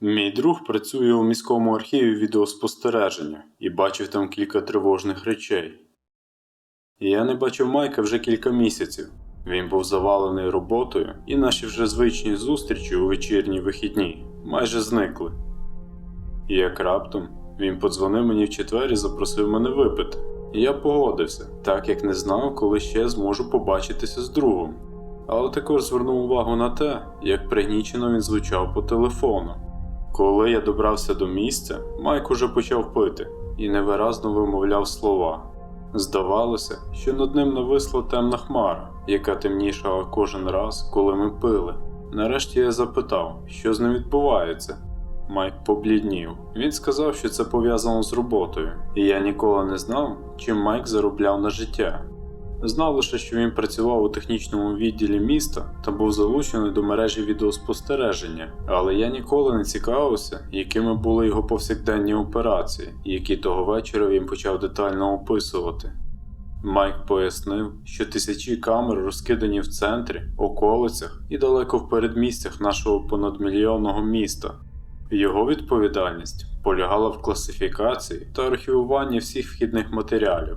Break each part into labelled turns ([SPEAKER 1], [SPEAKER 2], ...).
[SPEAKER 1] Мій друг працює у міському архіві відеоспостереження і бачив там кілька тривожних речей. Я не бачив Майка вже кілька місяців. Він був завалений роботою, і наші вже звичні зустрічі у вечірні вихідні майже зникли. І як раптом він подзвонив мені в четвер і запросив мене випити. І я погодився, так як не знав, коли ще зможу побачитися з другом. Але також звернув увагу на те, як пригнічено він звучав по телефону. Коли я добрався до місця, Майк уже почав пити і невиразно вимовляв слова. Здавалося, що над ним нависла темна хмара, яка темнішала кожен раз, коли ми пили. Нарешті я запитав, що з ним відбувається. Майк побліднів. Він сказав, що це пов'язано з роботою, і я ніколи не знав, чим Майк заробляв на життя. Знав лише, що він працював у технічному відділі міста та був залучений до мережі відеоспостереження, але я ніколи не цікавився, якими були його повсякденні операції, які того вечора він почав детально описувати. Майк пояснив, що тисячі камер розкидані в центрі, околицях і далеко в передмістях нашого понадмільйонного міста. Його відповідальність полягала в класифікації та архівуванні всіх вхідних матеріалів.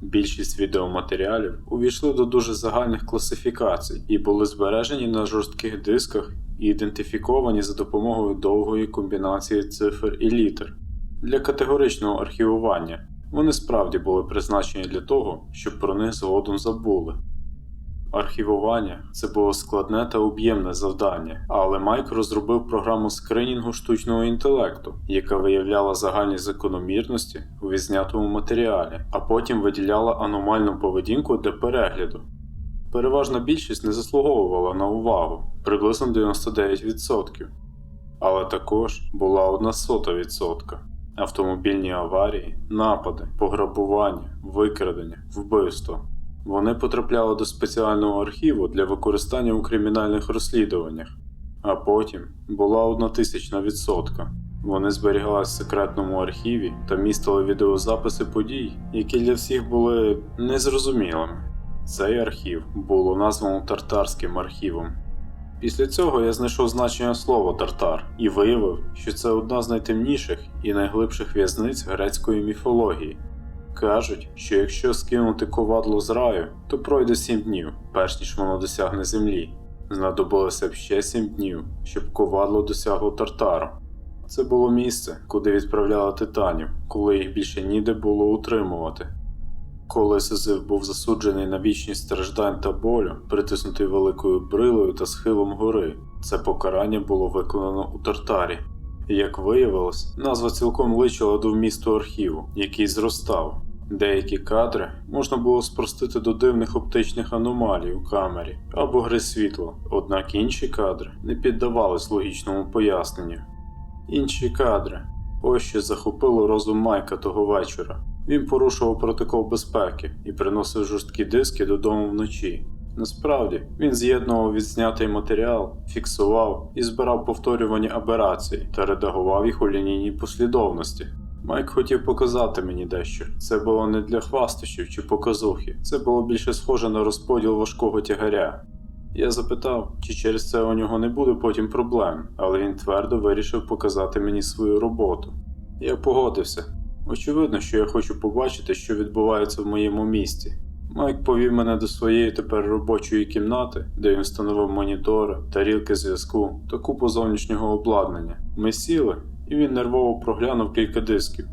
[SPEAKER 1] Більшість відеоматеріалів увійшли до дуже загальних класифікацій і були збережені на жорстких дисках і ідентифіковані за допомогою довгої комбінації цифр і літер. Для категоричного архівування вони справді були призначені для того, щоб про них згодом забули. Архівування це було складне та об'ємне завдання, але Майк розробив програму скринінгу штучного інтелекту, яка виявляла загальні закономірності у відзнятому матеріалі, а потім виділяла аномальну поведінку для перегляду. Переважна більшість не заслуговувала на увагу приблизно 99%. Але також була одна сота відсотка. Автомобільні аварії, напади, пограбування, викрадення, вбивства. Вони потрапляли до спеціального архіву для використання у кримінальних розслідуваннях, а потім була одна тисячна відсотка. Вони зберігалися в секретному архіві та містили відеозаписи подій, які для всіх були незрозумілими. Цей архів було названо Тартарським архівом. Після цього я знайшов значення слова тартар і виявив, що це одна з найтемніших і найглибших в'язниць грецької міфології. Кажуть, що якщо скинути ковадло з раю, то пройде сім днів, перш ніж воно досягне землі. Знадобилося б ще сім днів, щоб ковадло досягло тартару. Це було місце, куди відправляли титанів, коли їх більше ніде було утримувати. Коли Сизиф був засуджений на вічність страждань та болю, притиснутий великою брилою та схилом гори, це покарання було виконано у Тартарі. Як виявилось, назва цілком личила до вмісту архіву, який зростав. Деякі кадри можна було спростити до дивних оптичних аномалій у камері або гри світла, однак інші кадри не піддавались логічному поясненню. Інші кадри ось що захопило розум Майка того вечора. Він порушував протокол безпеки і приносив жорсткі диски додому вночі. Насправді, він з'єднував відзнятий матеріал, фіксував і збирав повторювані аберації та редагував їх у лінійній послідовності. Майк хотів показати мені дещо. Це було не для хвастощів чи показухи, це було більше схоже на розподіл важкого тягаря. Я запитав, чи через це у нього не буде потім проблем, але він твердо вирішив показати мені свою роботу. Я погодився. Очевидно, що я хочу побачити, що відбувається в моєму місті. Майк повів мене до своєї тепер робочої кімнати, де він встановив монітори, тарілки зв'язку та купу зовнішнього обладнання. Ми сіли, і він нервово проглянув кілька дисків.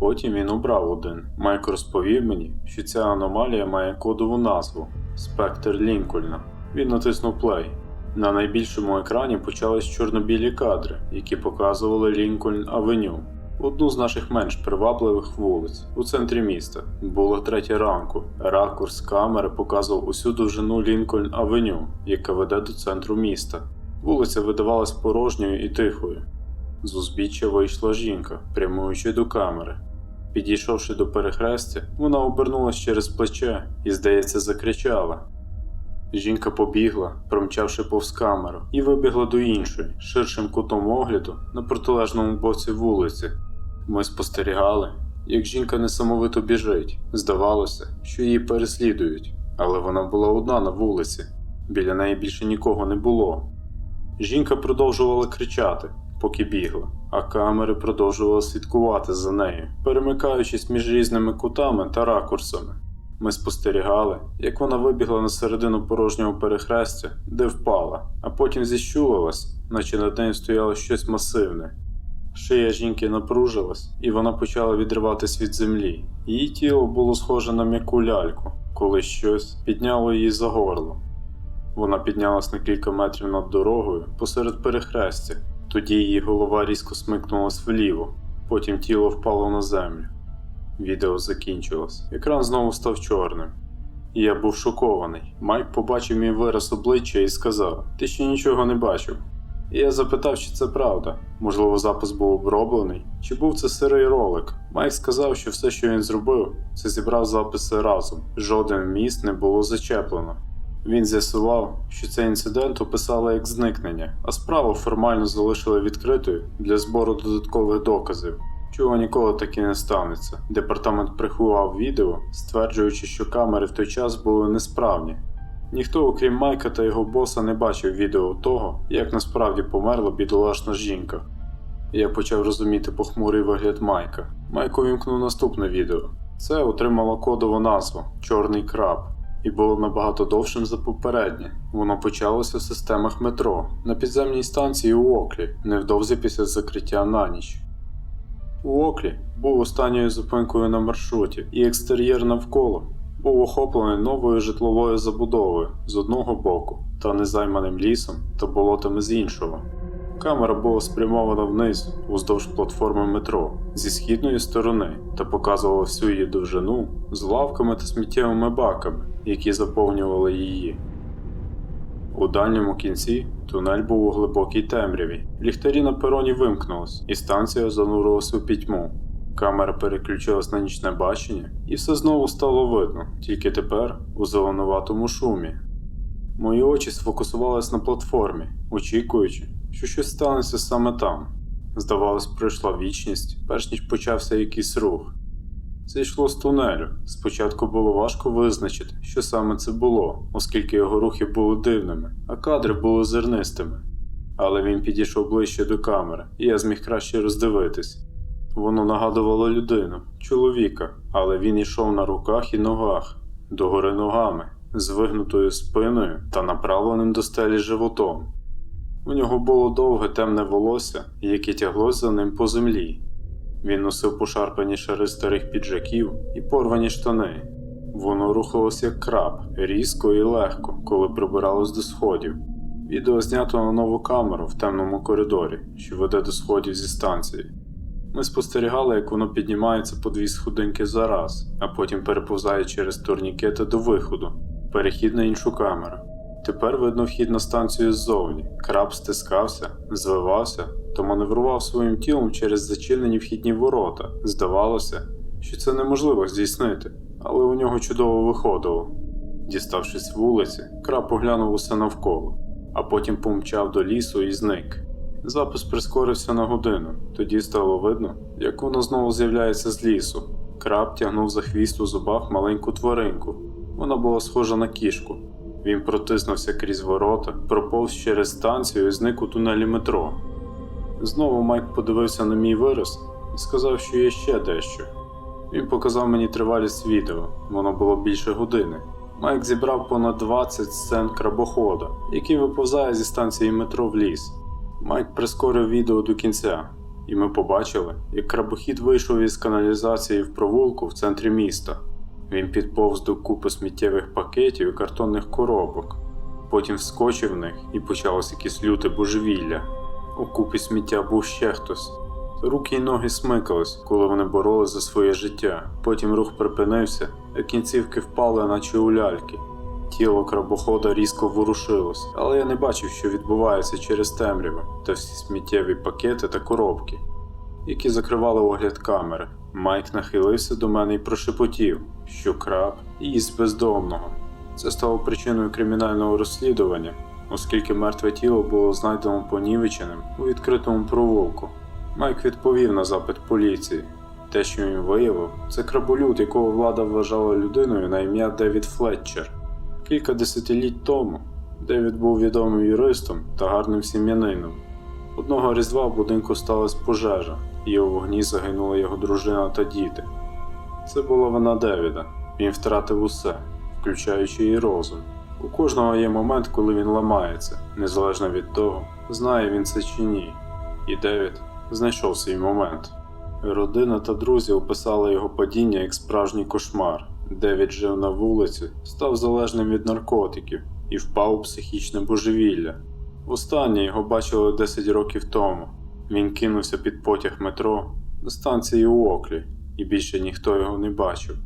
[SPEAKER 1] Потім він обрав один. Майк розповів мені, що ця аномалія має кодову назву Спектр Лінкольна. Він натиснув плей. На найбільшому екрані почались чорно-білі кадри, які показували Лінкольн Авеню, одну з наших менш привабливих вулиць у центрі міста. Було третє ранку. Ракурс камери показував усю довжину Лінкольн Авеню, яка веде до центру міста. Вулиця видавалась порожньою і тихою. З узбіччя вийшла жінка, прямуючи до камери. Підійшовши до перехрестя, вона обернулась через плече і, здається, закричала. Жінка побігла, промчавши повз камеру, і вибігла до іншої, ширшим кутом огляду на протилежному боці вулиці. Ми спостерігали, як жінка несамовито біжить. Здавалося, що її переслідують, але вона була одна на вулиці. Біля неї більше нікого не було. Жінка продовжувала кричати, поки бігла, а камери продовжували слідкувати за нею, перемикаючись між різними кутами та ракурсами. Ми спостерігали, як вона вибігла на середину порожнього перехрестя, де впала, а потім зіщулилась, наче над нею стояло щось масивне. Шия жінки напружилась, і вона почала відриватись від землі. Її тіло було схоже на м'яку ляльку, коли щось підняло її за горло. Вона піднялась на кілька метрів над дорогою посеред перехрестя. Тоді її голова різко смикнулась вліво, потім тіло впало на землю. Відео закінчилось. Екран знову став чорним. Я був шокований. Майк побачив мій вираз обличчя і сказав: Ти ще нічого не бачив. І я запитав, чи це правда. Можливо, запис був оброблений, чи був це сирий ролик. Майк сказав, що все, що він зробив, це зібрав записи разом. Жоден міст не було зачеплено. Він з'ясував, що цей інцидент описали як зникнення, а справу формально залишили відкритою для збору додаткових доказів. Чого ніколи так і не станеться. Департамент приховав відео, стверджуючи, що камери в той час були несправні. Ніхто, окрім Майка та його боса, не бачив відео того, як насправді померла бідолашна жінка. Я почав розуміти похмурий вигляд Майка. Майк увімкнув наступне відео. Це отримало кодову назву Чорний краб і було набагато довшим за попереднє. Воно почалося в системах метро на підземній станції у Оклі, невдовзі після закриття на ніч. У Оклі був останньою зупинкою на маршруті, і екстер'єр навколо був охоплений новою житловою забудовою з одного боку та незайманим лісом та болотами з іншого. Камера була спрямована вниз уздовж платформи метро зі східної сторони та показувала всю її довжину з лавками та сміттєвими баками, які заповнювали її. У дальньому кінці тунель був у глибокій темряві. Ліхтарі на пероні вимкнулись, і станція занурилась у пітьму. Камера переключилась на нічне бачення, і все знову стало видно, тільки тепер у зеленуватому шумі. Мої очі сфокусувались на платформі, очікуючи, що щось станеться саме там. Здавалось, пройшла вічність, перш ніж почався якийсь рух. Це йшло з тунелю. Спочатку було важко визначити, що саме це було, оскільки його рухи були дивними, а кадри були зернистими. Але він підійшов ближче до камери, і я зміг краще роздивитись. Воно нагадувало людину, чоловіка, але він йшов на руках і ногах, догори ногами, з вигнутою спиною та направленим до стелі животом. У нього було довге темне волосся, яке тяглось за ним по землі. Він носив пошарпані шари старих піджаків і порвані штани. Воно рухалось як краб, різко і легко, коли прибиралось до сходів. Відео знято на нову камеру в темному коридорі, що веде до сходів зі станції. Ми спостерігали, як воно піднімається по дві сходинки за раз, а потім переповзає через турнікети до виходу, перехід на іншу камеру. Тепер видно вхід на станцію ззовні. Краб стискався, звивався та маневрував своїм тілом через зачинені вхідні ворота. Здавалося, що це неможливо здійснити, але у нього чудово виходило. Діставшись вулиці, краб поглянув усе навколо, а потім помчав до лісу і зник. Запис прискорився на годину, тоді стало видно, як воно знову з'являється з лісу. Краб тягнув за хвіст у зубах маленьку тваринку. Вона була схожа на кішку. Він протиснувся крізь ворота, проповз через станцію і зник у тунелі метро. Знову Майк подивився на мій вираз і сказав, що є ще дещо. Він показав мені тривалість відео, воно було більше години. Майк зібрав понад 20 сцен крабохода, який виповзає зі станції метро в ліс. Майк прискорив відео до кінця, і ми побачили, як крабохід вийшов із каналізації в провулку в центрі міста. Він підповз до купи сміттєвих пакетів і картонних коробок. Потім вскочив в них і почалось якесь люте божевілля. У купі сміття був ще хтось. Руки й ноги смикались, коли вони боролись за своє життя. Потім рух припинився, а кінцівки впали, наче у ляльки. Тіло крабохода різко ворушилось, але я не бачив, що відбувається через темряву та всі сміттєві пакети та коробки, які закривали огляд камери. Майк нахилився до мене і прошепотів, що краб їсть бездомного. Це стало причиною кримінального розслідування, оскільки мертве тіло було знайдено понівеченим у відкритому провулку. Майк відповів на запит поліції. Те, що він виявив, це краболюд, якого влада вважала людиною на ім'я Девід Флетчер. Кілька десятиліть тому Девід був відомим юристом та гарним сім'янином. Одного різдва в будинку сталася пожежа, і у вогні загинула його дружина та діти. Це була вина Девіда. Він втратив усе, включаючи і розум. У кожного є момент, коли він ламається, незалежно від того, знає він це чи ні. І Девід знайшов свій момент. Родина та друзі описали його падіння як справжній кошмар. Девід жив на вулиці, став залежним від наркотиків і впав у психічне божевілля. Востаннє його бачили 10 років тому. Він кинувся під потяг метро до станції Уоклі, і більше ніхто його не бачив.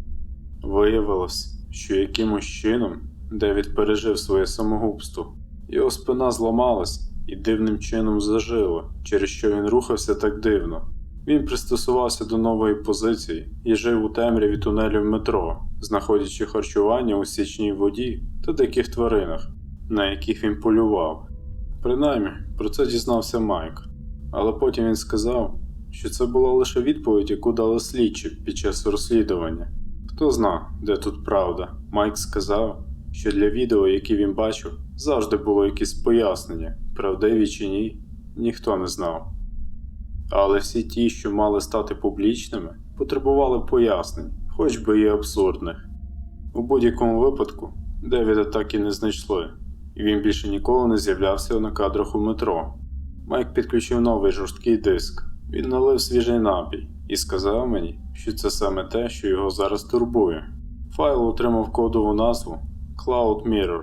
[SPEAKER 1] Виявилось, що якимось чином Девід пережив своє самогубство. Його спина зламалась і дивним чином зажила, через що він рухався так дивно. Він пристосувався до нової позиції і жив у темряві тунелів метро, знаходячи харчування у січній воді та диких тваринах, на яких він полював. Принаймні, про це дізнався Майк. Але потім він сказав, що це була лише відповідь, яку дали слідчі під час розслідування. Хто зна, де тут правда. Майк сказав, що для відео, які він бачив, завжди було якесь пояснення, правдиві чи ні, ніхто не знав. Але всі ті, що мали стати публічними, потребували пояснень, хоч би і абсурдних. У будь-якому випадку Девіда так і не знайшли, і він більше ніколи не з'являвся на кадрах у метро. Майк підключив новий жорсткий диск. Він налив свіжий напій і сказав мені, що це саме те, що його зараз турбує. Файл отримав кодову назву Cloud Mirror.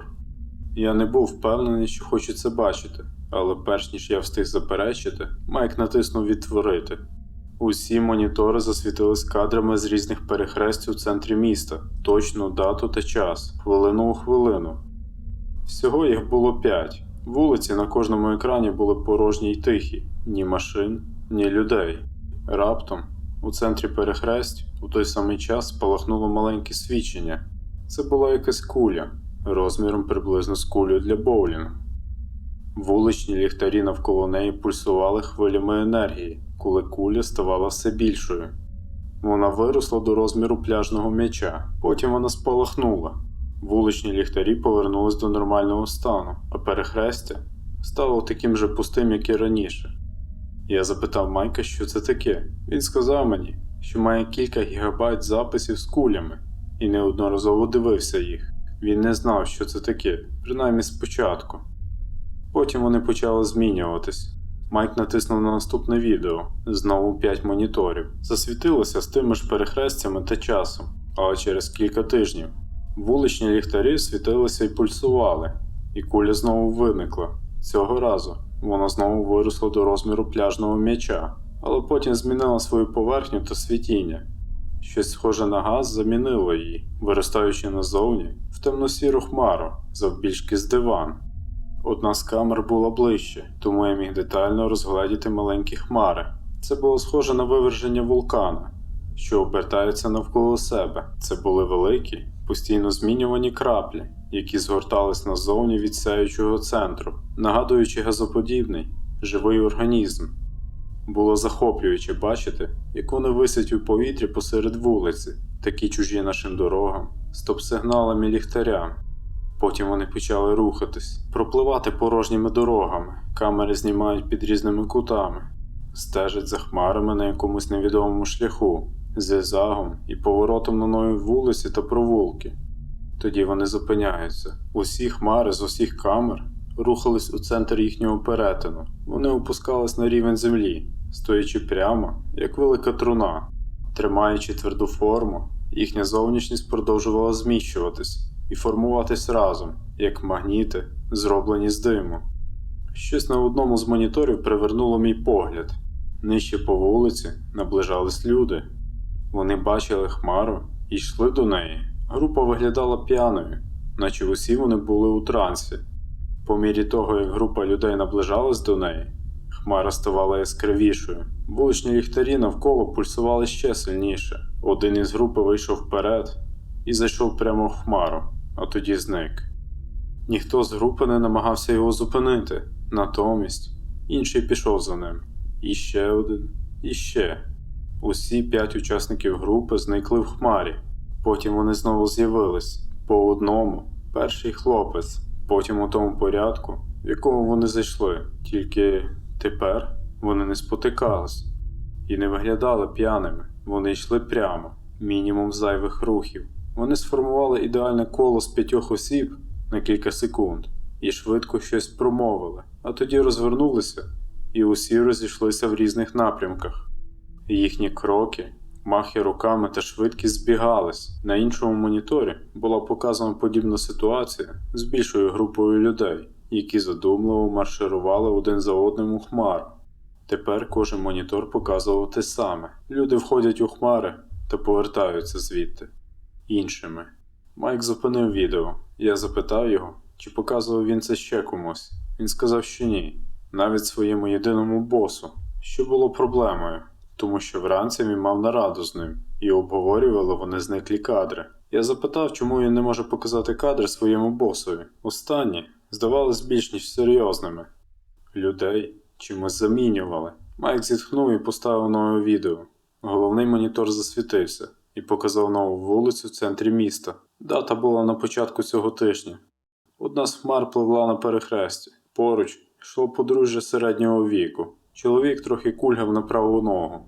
[SPEAKER 1] Я не був впевнений, що хочу це бачити, але перш ніж я встиг заперечити, Майк натиснув відтворити. Усі монітори засвітились кадрами з різних перехрестів у центрі міста, точну дату та час, хвилину у хвилину. Всього їх було п'ять. Вулиці на кожному екрані були порожні й тихі, ні машин, ні людей. Раптом, у центрі перехресть, у той самий час спалахнуло маленьке свідчення. Це була якась куля, розміром приблизно з кулею для боулінгу. Вуличні ліхтарі навколо неї пульсували хвилями енергії, коли куля ставала все більшою. Вона виросла до розміру пляжного м'яча, потім вона спалахнула. Вуличні ліхтарі повернулись до нормального стану, а перехрестя стало таким же пустим, як і раніше. Я запитав Майка, що це таке. Він сказав мені, що має кілька гігабайт записів з кулями, і неодноразово дивився їх. Він не знав, що це таке, принаймні спочатку. Потім вони почали змінюватись. Майк натиснув на наступне відео, знову 5 моніторів. Засвітилося з тими ж перехрестями та часом, але через кілька тижнів. Вуличні ліхтарі світилися і пульсували, і куля знову виникла. Цього разу вона знову виросла до розміру пляжного м'яча, але потім змінила свою поверхню та світіння. Щось схоже на газ замінило її, виростаючи назовні в темно-сіру хмару, завбільшки з диван. Одна з камер була ближче, тому я міг детально розгледіти маленькі хмари. Це було схоже на виверження вулкана, що обертаються навколо себе. Це були великі, постійно змінювані краплі, які згортались назовні від сяючого центру, нагадуючи газоподібний, живий організм. Було захоплююче бачити, як вони висять у повітрі посеред вулиці, такі чужі нашим дорогам, стоп-сигналам і ліхтарям. Потім вони почали рухатись, пропливати порожніми дорогами, камери знімають під різними кутами, стежать за хмарами на якомусь невідомому шляху, зигзагом і поворотом на нові вулиці та провулки. Тоді вони зупиняються. Усі хмари з усіх камер рухались у центр їхнього перетину. Вони опускались на рівень землі, стоячи прямо, як велика труна. Тримаючи тверду форму, їхня зовнішність продовжувала зміщуватись і формуватись разом, як магніти, зроблені з диму. Щось на одному з моніторів привернуло мій погляд. Нижче по вулиці наближались люди. Вони бачили хмару і йшли до неї. Група виглядала п'яною, наче усі вони були у трансі. По мірі того, як група людей наближалась до неї, хмара ставала яскравішою. Вуличні ліхтарі навколо пульсували ще сильніше. Один із групи вийшов вперед і зайшов прямо в хмару, а тоді зник. Ніхто з групи не намагався його зупинити, натомість інший пішов за ним. І ще один, і ще. Усі п'ять учасників групи зникли в хмарі. Потім вони знову з'явились по одному. Перший хлопець, потім у тому порядку, в якому вони зайшли, тільки Тепер вони не спотикались і не виглядали п'яними. Вони йшли прямо, мінімум зайвих рухів. Вони сформували ідеальне коло з п'ятьох осіб на кілька секунд і швидко щось промовили, а тоді розвернулися, і усі розійшлися в різних напрямках. Їхні кроки, махи руками та швидкість збігались. На іншому моніторі була показана подібна ситуація з більшою групою людей, які задумливо марширували один за одним у хмару. Тепер кожен монітор показував те саме. Люди входять у хмари та повертаються звідти іншими. Майк зупинив відео. Я запитав його, чи показував він це ще комусь. Він сказав, що ні, навіть своєму єдиному босу, що було проблемою, тому що вранці він мав нараду з ним і обговорювали вони зниклі кадри. Я запитав, чому він не може показати кадри своєму босові. Останні здавались більш ніж серйозними. Людей чимось замінювали. Майк зітхнув і поставив нове відео. Головний монітор засвітився і показав нову вулицю в центрі міста. Дата була на початку цього тижня. Одна з хмар пливла на перехресті. Поруч йшло подружжя середнього віку. Чоловік трохи кульгав на праву ногу.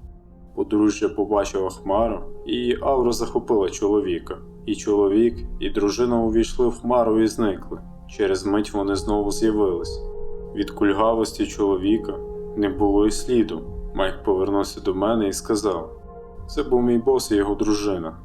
[SPEAKER 1] Подружжя побачило хмару, і її аура захопила чоловіка. І чоловік, і дружина увійшли в хмару і зникли. Через мить вони знову з'явились. Від кульгавості чоловіка не було й сліду. Майк повернувся до мене і сказав: Це був мій бос і його дружина.